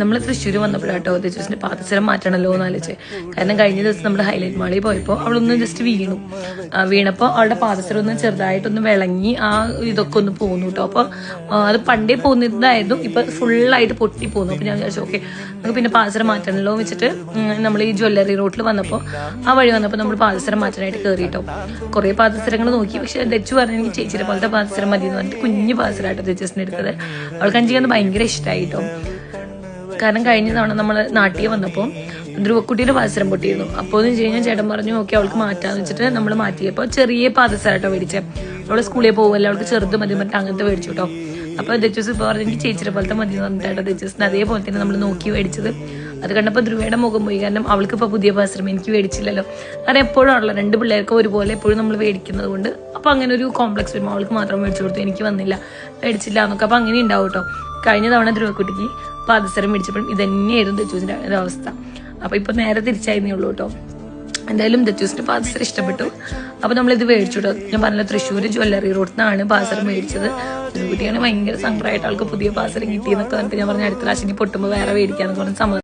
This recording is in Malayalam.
നമ്മൾ തൃശ്ശൂർ വന്നപ്പോഴാട്ടോ തെച്ചൂസിന്റെ പാദസരം മാറ്റണല്ലോ എന്ന് ആലോചിച്ച്. കാരണം കഴിഞ്ഞ ദിവസം നമ്മൾ ഹൈലൈറ്റ് മാളിൽ പോയപ്പോൾ അവളൊന്ന് ജസ്റ്റ് വീണു. വീണപ്പോൾ അവളുടെ പാദസരം ഒന്ന് ചെറുതായിട്ടൊന്ന് വിളങ്ങി ആ ഇതൊക്കെ ഒന്ന് പോന്നു കേട്ടോ അപ്പോൾ അത് പണ്ടേ പോകുന്നതായിരുന്നു ഇപ്പൊ ഫുള്ളായിട്ട് പൊട്ടി പോന്നു. അപ്പോൾ ഞാൻ വിചാരിച്ചു ഓക്കെ നമുക്ക് പിന്നെ പാദസരം മാറ്റണല്ലോ വെച്ചിട്ട് നമ്മൾ ഈ ജ്വല്ലറി റോട്ടിൽ വന്നപ്പോൾ ആ വഴി വന്നപ്പോൾ നമ്മൾ പാദസരം മാറ്റാനായിട്ട് കേറിയിട്ടോ കുറെ പാദസരങ്ങൾ നോക്കി പക്ഷെ ദച്ചു പറഞ്ഞു എനിക്ക് ചേച്ചിയുടെ പോലത്തെ പാദസരം മതി എന്ന് പറഞ്ഞിട്ട് കുഞ്ഞു പാദസരമായിട്ട് ജസ്റ്റിന് എടുത്തത്. അവൾക്ക് അഞ്ചിക്കുന്നത് ഭയങ്കര ഇഷ്ടമായി കേട്ടോ കാരണം കഴിഞ്ഞ തവണ നമ്മൾ നാട്ടിൽ വന്നപ്പോൾ ധ്രുവക്കുട്ടിയുടെ പാദസരം പൊട്ടിയിരുന്നു. അപ്പോൾ എന്ന് വെച്ച് കഴിഞ്ഞാൽ ചേട്ടൻ പറഞ്ഞു ഓക്കെ അവൾക്ക് മാറ്റാന്ന് വെച്ചിട്ട് നമ്മൾ മാറ്റിയപ്പോൾ ചെറിയ പാദസരട്ടോ മേടിച്ചത് അവളെ സ്കൂളിൽ പോകുമല്ലോ അവൾക്ക് ചെറുത് മതി മറ്റേ അങ്ങനത്തെ മേടിച്ചു കേട്ടോ അപ്പോൾ ദച്ചൂസ് ഇപ്പൊ പറഞ്ഞു എനിക്ക് ചേച്ചിയുടെ പോലത്തെ മതി പറഞ്ഞിട്ടാണ് ദച്ചൂസിന് അതേപോലെ തന്നെ നമ്മൾ നോക്കി മേടിച്ചത്. അത് കണ്ടപ്പോൾ ധ്രുവയുടെ മുഖം പോയി. കാരണം അവൾക്ക് ഇപ്പോൾ പുതിയ പാദസരം എനിക്ക് മേടിച്ചില്ലല്ലോ. കാരണം എപ്പോഴും ഉള്ള രണ്ട് പിള്ളേർക്ക് ഒരുപോലെ എപ്പോഴും നമ്മൾ മേടിക്കുന്നത് കൊണ്ട്. അപ്പോൾ അങ്ങനെ ഒരു കോംപ്ലക്സ് വരുമ്പോൾ അവൾക്ക് മാത്രം മേടിച്ചു കൊടുത്തു. എനിക്ക് വന്നില്ല മേടിച്ചില്ല എന്നൊക്കെ. അപ്പോൾ അങ്ങനെ ഉണ്ടാവും കേട്ടോ കഴിഞ്ഞ തവണ ധ്രുവക്കുട്ടിക്ക് പാദസരം മേടിച്ചപ്പോഴും ഇത് തന്നെയായിരുന്നു ദച്ചൂസിന്റെ അവസ്ഥ. അപ്പൊ ഇപ്പൊ നേരെ തിരിച്ചായിരുന്നേ ഉള്ളൂ കേട്ടോ. എന്തായാലും ദച്ചൂസിന്റെ പാദസരം ഇഷ്ടപ്പെട്ടു. അപ്പൊ നമ്മൾ ഇത് മേടിച്ചു കേട്ടോ ഞാൻ പറഞ്ഞ തൃശ്ശൂർ ജ്വല്ലറി റോഡിൽ നിന്നാണ് പാദസരം മേടിച്ചത്. കുട്ടിയാണ് ഭയങ്കര സങ്കടമായിട്ട് ആൾക്ക് പുതിയ പാദസരം കിട്ടിയെന്നൊക്കെ പറഞ്ഞിട്ട് ഞാൻ പറഞ്ഞ അടുത്ത പ്രാവശ്യം പൊട്ടുമ്പോൾ വേറെ മേടിക്കാന്ന് പറഞ്ഞ സമ്മതം